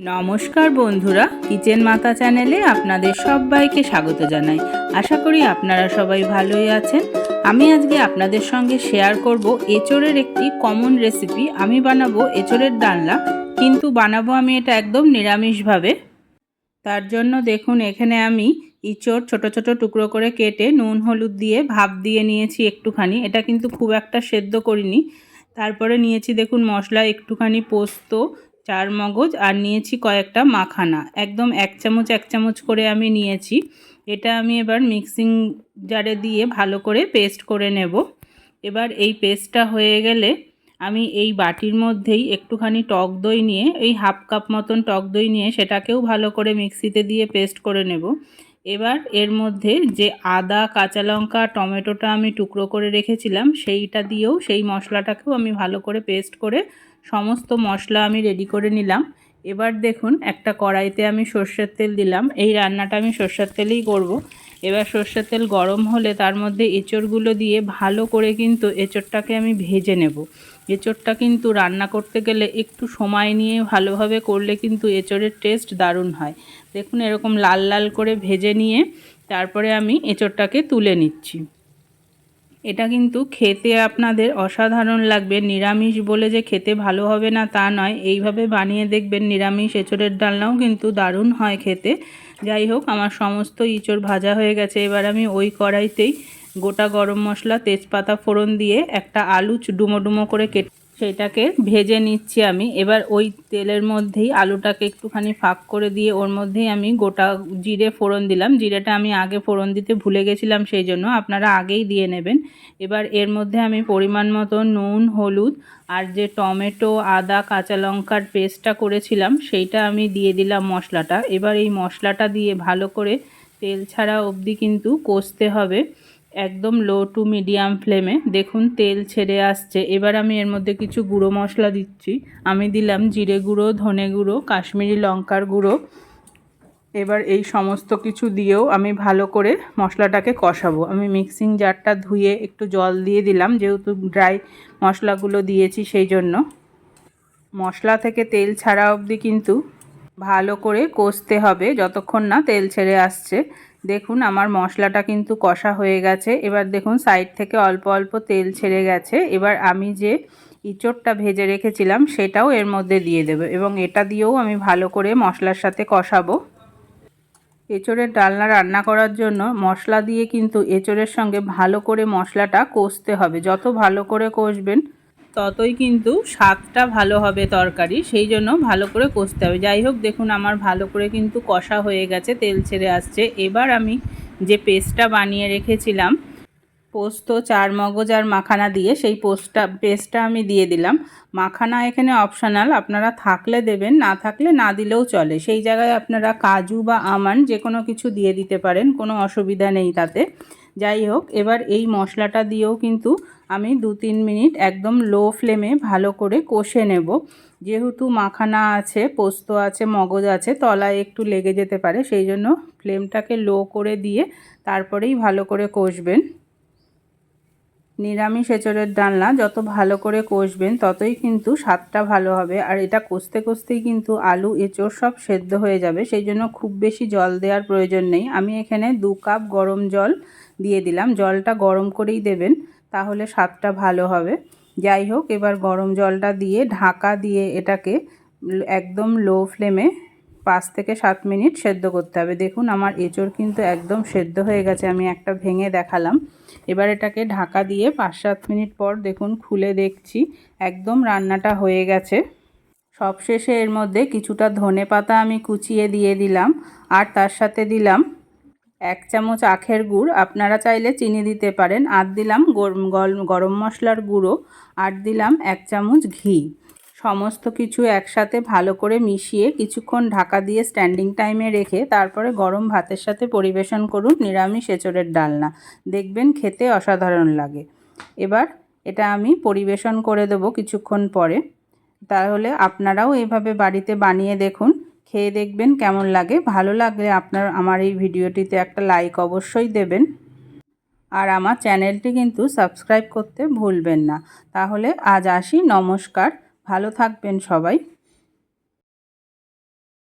নমস্কার বন্ধুরা, কিচেন মাতা চ্যানেলে আপনাদের সবাইকে স্বাগত জানাই। আশা করি আপনারা সবাই ভালোই আছেন। আমি আজকে আপনাদের সঙ্গে শেয়ার করব এঁচড়ের একটি কমন রেসিপি আমি বানাবো এঁচড়ের ডালনা, কিন্তু বানাবো আমি এটা একদম নিরামিষভাবে। তার জন্য দেখুন, এখানে আমি ইঁচড় ছোট ছোট টুকরো করে কেটে নুন, হলুদ দিয়ে ভাপ দিয়ে নিয়েছি একটুখানি। এটা কিন্তু খুব একটা সেদ্ধ করিনি। তারপরে নিয়েছি দেখুন, মশলা একটুখানি পোস্ত চার মগজ আর নিয়েছি কয়েকটা মাখানা। একদম এক চামচ এক চামচ করে আমি নিয়েছি। এটা আমি এবার মিক্সিং জারে দিয়ে ভালো করে পেস্ট করে নেব। এবার এই পেস্টটা হয়ে গেলে আমি এই বাটির মধ্যেই একটুখানি টক দই নিয়ে, এই হাফ কাপ মতন টক দই নিয়ে সেটাকেও ভালো করে মিক্সিতে দিয়ে পেস্ট করে নেব। এবার এর মধ্যে যে আদা, কাঁচা লঙ্কা, টমেটোটা আমি টুকরো করে রেখেছিলাম, সেইটা দিয়েও সেই মশলাটাকেও আমি ভালো করে পেস্ট করে সমস্ত মশলা আমি রেডি করে নিলাম এবার দেখুন, একটা কড়াইতে আমি সর্ষের তেল দিলাম এই রান্নাটা আমি সর্ষের তেলেই করব। এবার সর্ষের তেল গরম হলে তার মধ্যে এঁচড়গুলো দিয়ে ভালো করে কিন্তু এঁচড়টাকে আমি ভেজে নেব। এঁচড়টা কিন্তু রান্না করতে গেলে একটু সময় নিয়ে ভালোভাবে করলে কিন্তু এঁচড়ের টেস্ট দারুণ হয়। দেখুন এরকম লাল লাল করে ভেজে নিয়ে তারপরে আমি এঁচড়টাকে তুলে নিচ্ছি। এটা কিন্তু খেতে আপনাদের অসাধারণ লাগবে। নিরামিষ বলে যে খেতে ভালো হবে না তা নয়। এইভাবে বানিয়ে দেখবেন নিরামিষ এঁচড়ের ডালনাও কিন্তু দারুণ হয় খেতে। যাই হোক, আমার সমস্ত ইঁচড় ভাজা হয়ে গেছে। এবার আমি ওই কড়াইতেই গোটা গরম মশলা, তেজপাতা ফোড়ন দিয়ে একটা আলু ডুমো ডুমো করে কেটে সেটাকে ভেজে নিচ্ছি আমি। এবার ওই তেলের মধ্যেই আলুটাকে একটুখানি ফাঁক করে দিয়ে ওর মধ্যেই আমি গোটা জিরে ফোড়ন দিলাম। জিরেটা আমি আগে ফোড়ন দিতে ভুলে গেছিলাম সেই জন্য আপনারা আগেই দিয়ে নেবেন। এবার এর মধ্যে আমি পরিমাণ মতো নুন, হলুদ আর যে টমেটো, আদা, কাঁচা লঙ্কার পেস্টটা করেছিলাম সেইটা আমি দিয়ে দিলাম মশলাটা। এবার এই মশলাটা দিয়ে ভালো করে তেল ছাড়া অবধি কিন্তু কষতে হবে। একদম লো টু মিডিয়াম ফ্লেমে দেখুন, তেল ছেড়ে আসছে। এবার আমি এর মধ্যে কিছু গুঁড়ো মশলা দিচ্ছি। আমি দিলাম জিরে গুঁড়ো, ধনে গুঁড়ো, কাশ্মীরি লঙ্কার গুঁড়ো। এবার এই সমস্ত কিছু দিয়েও আমি ভালো করে মশলাটাকে কষাবো। আমি মিক্সিং জারটা ধুয়ে একটু জল দিয়ে দিলাম, যেহেতু ড্রাই মশলাগুলো দিয়েছি সেই জন্য। মশলা থেকে তেল ছাড়া অবধি কিন্তু ভালো করে কষতে হবে যতক্ষণ না তেল ছেড়ে আসছে। দেখুন আমার মশলাটা কিন্তু কষা হয়ে গেছে। এবার দেখুন সাইড থেকে অল্প অল্প তেল ছেড়ে গেছে। এবার আমি যে ইঁচড়টা ভেজে রেখেছিলাম সেটাও এর মধ্যে দিয়ে দেবো এবং এটা দিয়েও আমি ভালো করে মশলার সাথে কষাবো। এঁচড়ের ডালনা রান্না করার জন্য মশলা দিয়ে কিন্তু এঁচড়ের সঙ্গে ভালো করে মশলাটা কষতে হবে। যত ভালো করে কষবেন ততই কিন্তু স্বাদটা ভালো হবে তরকারি, সেই জন্য ভালো করে কষতে হবে। যাই হোক, দেখুন আমার ভালো করে কিন্তু কষা হয়ে গেছে, তেল ছেড়ে আসছে। এবার আমি যে পেস্টটা বানিয়ে রেখেছিলাম, পোস্ত চার মগজ আর মাখানা দিয়ে, সেই পোস্টটা, পেস্টটা আমি দিয়ে দিলাম। মাখানা এখানে অপশানাল, আপনারা থাকলে দেবেন, না থাকলে না দিলেও চলে। সেই জায়গায় আপনারা কাজু বা আমান যে কোনো কিছু দিয়ে দিতে পারেন, কোনো অসুবিধা নেই তাতে। যাই হোক, এবার এই মশলাটা দিয়েও কিন্তু আমি দু তিন মিনিট একদম লো ফ্লেমে ভালো করে কষে নেব। যেহেতু মাখানা আছে, পোস্ত আছে, মগজ আছে, তলায় একটু লেগে যেতে পারে, সেই জন্য ফ্লেমটাকে লো করে দিয়ে তারপরেই ভালো করে কষবেন। নিরামিষ এঁচড়ের ডালনা যত ভালো করে কষবেন, ততই কিন্তু স্বাদটা ভালো হবে। আর এটা কষতে কষতেই কিন্তু আলু, এঁচড় সব সেদ্ধ হয়ে যাবে, সেই জন্য খুব বেশি জল দেওয়ার প্রয়োজন নেই। আমি এখানে দু কাপ গরম জল দিয়ে দিলাম। জলটা গরম করেই দেবেন, তাহলে স্বাদটা ভালো হবে। যাই হোক, এবার গরম জলটা দিয়ে ঢাকা দিয়ে এটাকে একদম লো ফ্লেমে পাঁচ থেকে সাত মিনিট সেদ্ধ করতে হবে। দেখুন আমার এঁচড় কিন্তু একদম সেদ্ধ হয়ে গেছে, আমি একটা ভেঙে দেখালাম। এবার এটাকে ঢাকা দিয়ে পাঁচ সাত মিনিট পর দেখুন খুলে দেখছি, একদম রান্নাটা হয়ে গেছে। সবশেষে এর মধ্যে কিছুটা ধনে পাতা আমি কুচিয়ে দিয়ে দিলাম আর তার সাথে দিলাম এক চামচ আখের গুড়। আপনারা চাইলে চিনি দিতে পারেন। আর দিলাম গরম মশলার গুঁড়ো। আর দিলাম এক চামচ ঘি। সমস্ত কিছু একসাথে ভালো করে মিশিয়ে কিছুক্ষণ ঢাকা দিয়ে স্ট্যান্ডিং টাইমে রেখে তারপরে গরম ভাতের সাথে পরিবেশন করুন নিরামিষ এঁচড়ের ডালনা। দেখবেন খেতে অসাধারণ লাগে। এবার এটা আমি পরিবেশন করে দেবো কিছুক্ষণ পরে। তাহলে আপনারাও এভাবে বাড়িতে বানিয়ে দেখুন। খেয়ে দেখবেন কেমন লাগে। ভালো লাগলে আপনার, আমার এই ভিডিওটিতে একটা লাইক অবশ্যই দেবেন। আর আমার চ্যানেলটি কিন্তু সাবস্ক্রাইব করতে ভুলবেন না। তাহলে আজ আসি। নমস্কার। ভালো থাকবেন সবাই।